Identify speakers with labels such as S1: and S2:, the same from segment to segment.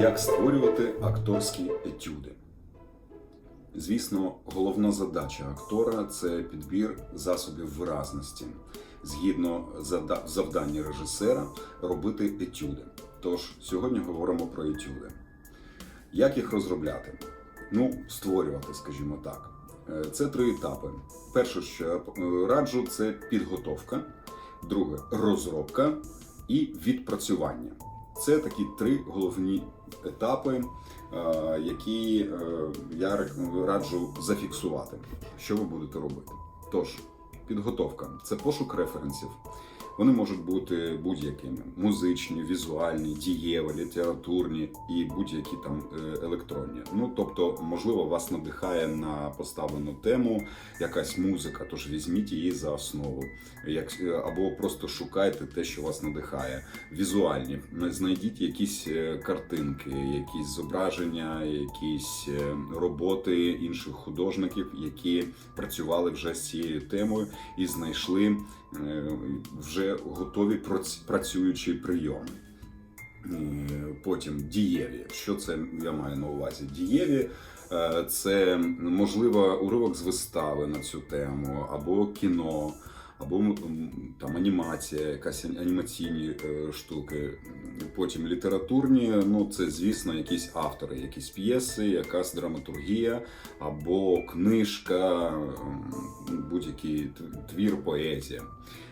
S1: Як створювати акторські етюди? Звісно, головна задача актора це підбір засобів виразності. Згідно завдання режисера робити етюди. Тож сьогодні говоримо про етюди. Як їх розробляти? Ну, створювати, скажімо так. Е, Це три етапи. Перше, що я е, раджу, це підготовка, друге розробка і відпрацювання. Це такі три головні етапи, е, які е, я раджу зафіксувати. Що ви будете робити? Тож, підготовка це пошук референсів. Вони можуть бути будь-якими: музичні, візуальні, дієві, літературні і будь-які там е, електронні. Ну тобто, можливо, вас надихає на поставлену тему якась музика, тож візьміть її за основу, як е, або просто шукайте те, що вас надихає. Візуальні знайдіть якісь е, картинки, якісь зображення, якісь роботи інших художників, які працювали вже з цією темою і знайшли вже готові прац- працюючі прийоми. Е, Потім дієві. Що це я маю на увазі? Дієві е, це можливо уривок з вистави на цю тему, або кіно, або там анімація, якась анімаційні е, штуки. Потім літературні, ну це звісно, якісь автори, якісь п'єси, якась драматургія, або книжка, будь-який тв- твір, поезія.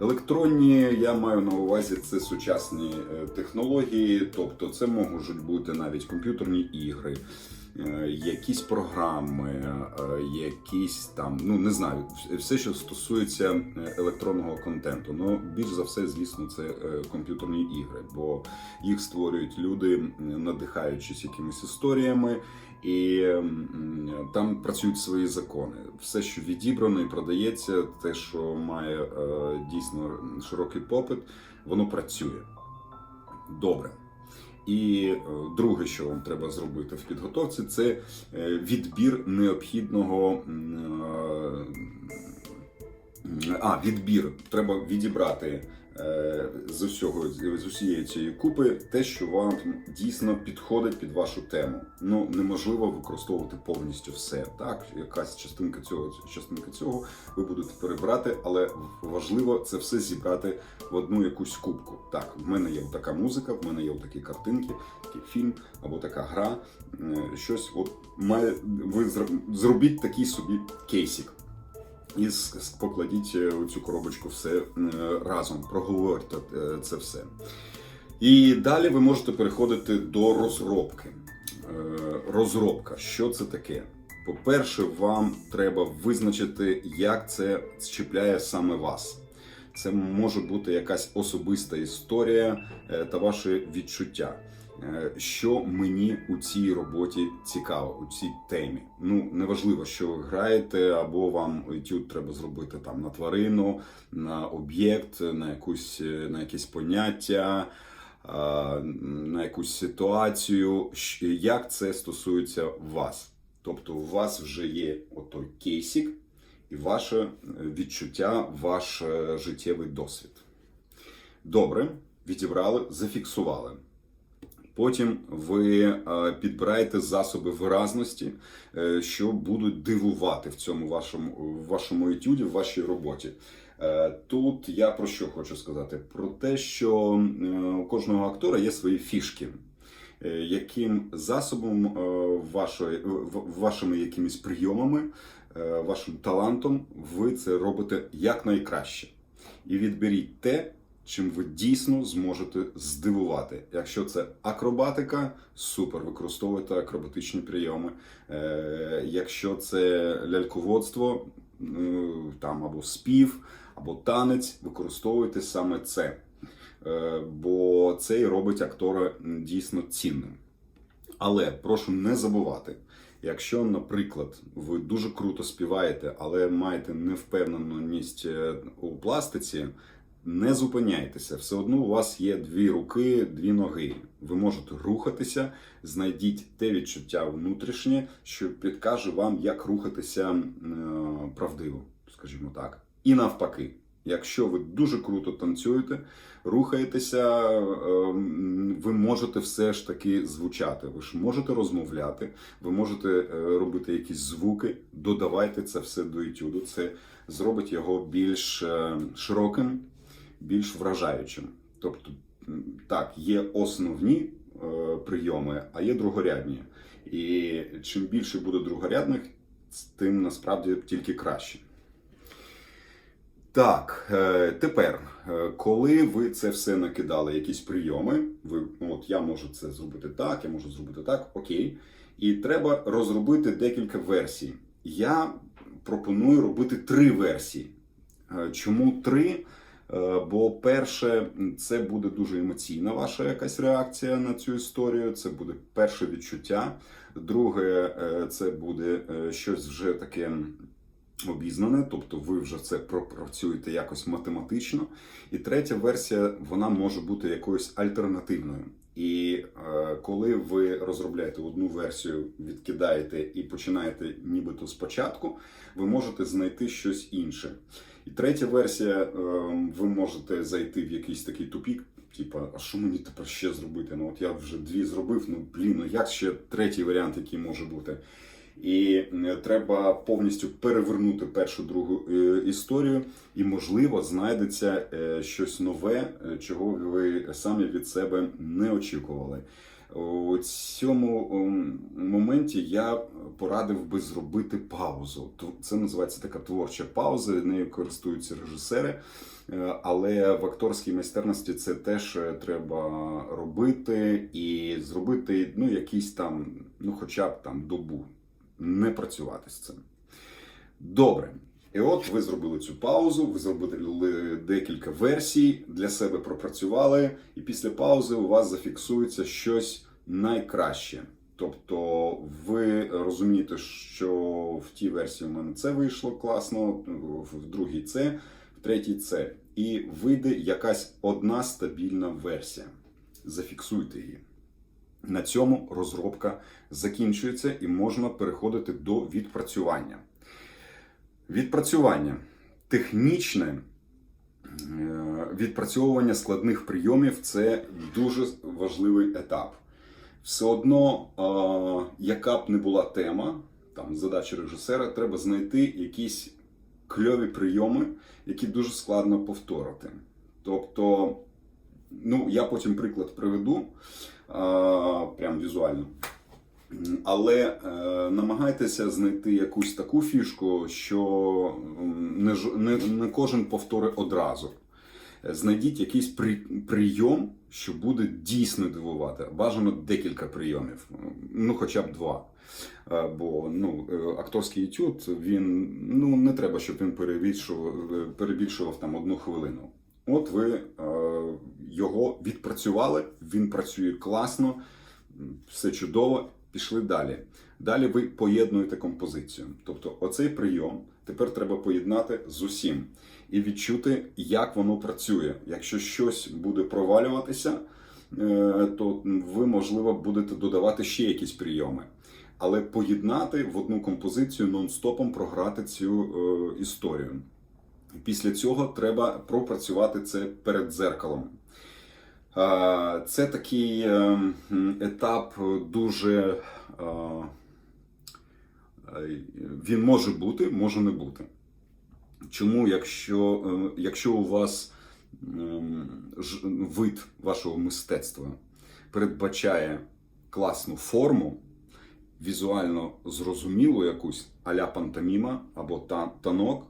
S1: Електронні я маю на увазі це сучасні е, технології, тобто це можуть бути навіть комп'ютерні ігри, якісь програми, е, якісь там, ну не знаю, все, що стосується е, електронного контенту. Ну більш за все, звісно, це е, комп'ютерні ігри, бо їх створюють люди, надихаючись якимись історіями. І там працюють свої закони. Все, що відібрано і продається, те, що має е, дійсно широкий попит, воно працює добре. І е, друге, що вам треба зробити в підготовці, це е, відбір необхідного. е, А, відбір. Треба відібрати з усього з усієї цієї купи те, що вам дійсно підходить під вашу тему. Ну неможливо використовувати повністю все. Так, якась частинка цього, частинка цього ви будете перебрати, але важливо це все зібрати в одну якусь кубку. Так, в мене є така музика, в мене є такі картинки, такий фільм або така гра. е, Щось от має ви зробіть такий собі кейсик. І покладіть е, у цю коробочку все е, разом, проговорте е, це все. І далі ви можете переходити до розробки. Розробка, що це таке? По-перше, вам треба визначити, як це чіпляє саме вас. Це може бути якась особиста історія та ваші відчуття. Е, Що мені у цій роботі цікаво, у цій темі. Ну, неважливо, що ви граєте, або вам етюд треба зробити там на тварину, на об'єкт, на якусь е, на якесь поняття, на якусь ситуацію. Як це стосується вас? Тобто, у вас вже є отой кейсик і ваше е, відчуття, ваш е, життєвий досвід. Добре, відібрали, зафіксували. Потім ви е, підбираєте засоби виразності, е, що будуть дивувати в цьому вашому, в вашому етюді, в вашій роботі. Е, Тут я про що хочу сказати? Про те, що у кожного актора є свої фішки. Яким засобом вашої, вашими якимись прийомами, вашим талантом ви це робите якнайкраще. І відберіть те, чим ви дійсно зможете здивувати. Якщо це акробатика, супер, використовуйте акробатичні прийоми. Е, якщо це ляльководство, е, там або спів, або танець, використовуйте саме це. Е, бо це і робить актора дійсно цінним. Але прошу не забувати, якщо, наприклад, ви дуже круто співаєте, але маєте невпевненість е, у пластиці, не зупиняйтеся. Все одно у вас є дві руки, дві ноги. Ви можете рухатися, знайдіть те відчуття внутрішнє, що підкаже вам, як рухатися е, правдиво, скажімо так. І навпаки. Якщо ви дуже круто танцюєте, рухаєтеся, ем, ви можете все ж таки звучати. Ви ж можете розмовляти, ви можете е, робити якісь звуки, додавайте це все до етюду. Це зробить його більш е, широким, більш вражаючим. Тобто, так, є основні е, прийоми, а є другорядні. І чим більше буде другорядних, тим насправді тільки краще. Так, е, тепер, е, коли ви це все накидали, якісь прийоми, ви от я можу це зробити так, я можу зробити так, окей. І треба розробити декілька версій. Я пропоную робити три версії. Е, Чому три? Е, Бо перше, це буде дуже емоційна ваша якась реакція на цю історію. Це буде перше відчуття. Друге, е, це буде е, щось вже таке обізнане, тобто ви вже це пропрацюєте якось математично. І третя версія вона може бути якоюсь альтернативною. І е, коли ви розробляєте одну версію, відкидаєте і починаєте нібито спочатку, ви можете знайти щось інше. І третя версія, е, ви можете зайти в якийсь такий тупік. Типа, а що мені тепер ще зробити? Ну от я вже дві зробив. Ну блін, ну як ще третій варіант, який може бути? І треба повністю перевернути першу другу е, історію, і можливо знайдеться е, щось нове, е, чого ви самі від себе не очікували. У цьому ем, моменті я порадив би зробити паузу. Це називається така творча пауза. Нею користуються режисери. Е, Але в акторській майстерності це теж е, треба робити і зробити ну, якийсь там, ну хоча б там добу, не працювати з цим. Добре. І от ви зробили цю паузу, ви зробили декілька версій, для себе пропрацювали, і після паузи у вас зафіксується щось найкраще. Тобто ви розумієте, що в тій версії в мене це вийшло класно, в другій це, в третій це. І вийде якась одна стабільна версія. Зафіксуйте її. На цьому розробка закінчується і можна переходити до відпрацювання. Відпрацювання технічне е, відпрацьовування складних прийомів це дуже важливий етап. Все одно, е, яка б не була тема, там задача режисера, треба знайти якісь кльові прийоми, які дуже складно повторити. Тобто, ну, я потім приклад приведу, е, прям візуально. Але е, намагайтеся знайти якусь таку фішку, що не, не, не кожен повторить одразу. Знайдіть якийсь при, прийом, що буде дійсно дивувати. Бажано декілька прийомів, ну хоча б два. Е, Бо ну, е, акторський етюд, він ну не треба, щоб він перебільшував, перебільшував там одну хвилину. От ви е, його відпрацювали, він працює класно, все чудово, пішли далі. Далі ви поєднуєте композицію. Тобто, оцей прийом тепер треба поєднати з усім і відчути, як воно працює. Якщо щось буде провалюватися, е, то ви, можливо, будете додавати ще якісь прийоми. Але поєднати в одну композицію нон-стопом програти цю е, історію. Після цього треба пропрацювати це перед дзеркалом. Це такий е, етап дуже. Він може бути, може не бути. Чому, якщо, е, якщо у вас ем, вид вашого мистецтва передбачає класну форму, візуально зрозумілу якусь аля пантоміма або танок,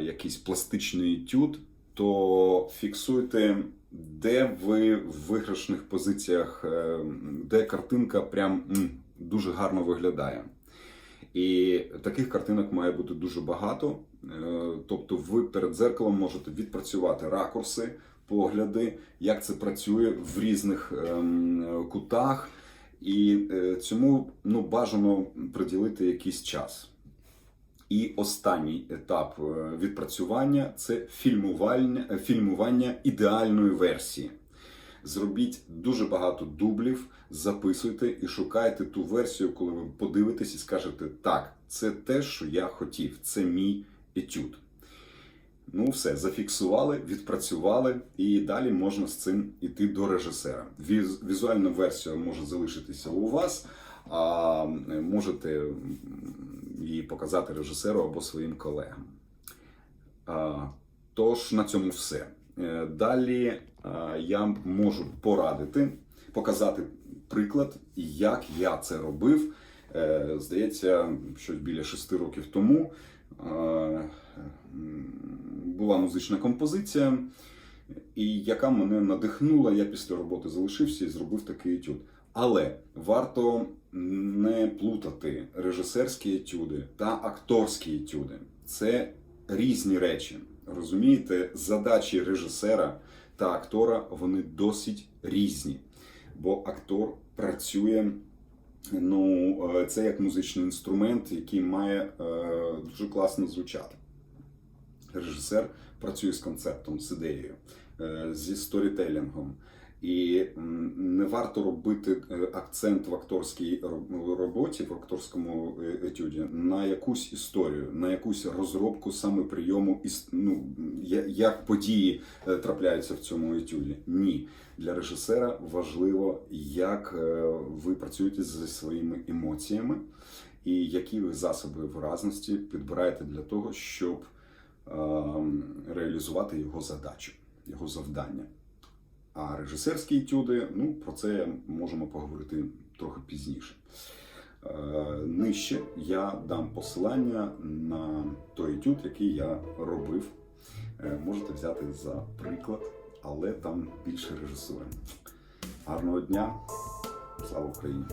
S1: якийсь пластичний етюд, то фіксуйте, де ви в виграшних позиціях, е, де картинка прям дуже гарно виглядає. І таких картинок має бути дуже багато. Е, Тобто, ви перед дзеркалом можете відпрацювати ракурси, погляди, як це працює в різних ем, кутах. І е, цьому ну, бажано приділити якийсь час. І останній етап е, відпрацювання це фільмування, е, фільмування ідеальної версії. Зробіть дуже багато дублів, записуйте і шукайте ту версію, коли ви подивитесь і скажете, так, це те, що я хотів, це мій етюд. Ну, все, зафіксували, відпрацювали, і далі можна з цим іти до режисера. Візуальна версія може залишитися у вас, а можете її показати режисеру або своїм колегам. Тож на цьому все. Е, Далі я можу порадити, показати приклад, як я це робив. Е, Здається, щось біля шести років тому була музична композиція, і яка мене надихнула. Я після роботи залишився і зробив такий етюд. Але варто не плутати режисерські етюди та акторські етюди. Це різні речі. Розумієте, задачі режисера та актора вони досить різні. Бо актор працює, ну, е, це як музичний інструмент, який має е, дуже класно звучати. Режисер працює з концептом, з ідеєю, е, зі сторітелінгом. І не варто робити е, акцент в акторській роботі, в акторському е, етюді на якусь історію, на якусь розробку саме прийому, ну, як події е, трапляються в цьому етюді. Ні. Для режисера важливо, як ви працюєте зі своїми емоціями і які ви засоби виразності підбираєте для того, щоб реалізувати його задачу, його завдання. А режисерські етюди, ну про це можемо поговорити трохи пізніше. Е, Нижче я дам посилання на той етюд, який я робив. Е, Можете взяти за приклад, але там більше режисури. Гарного дня! Слава Україні!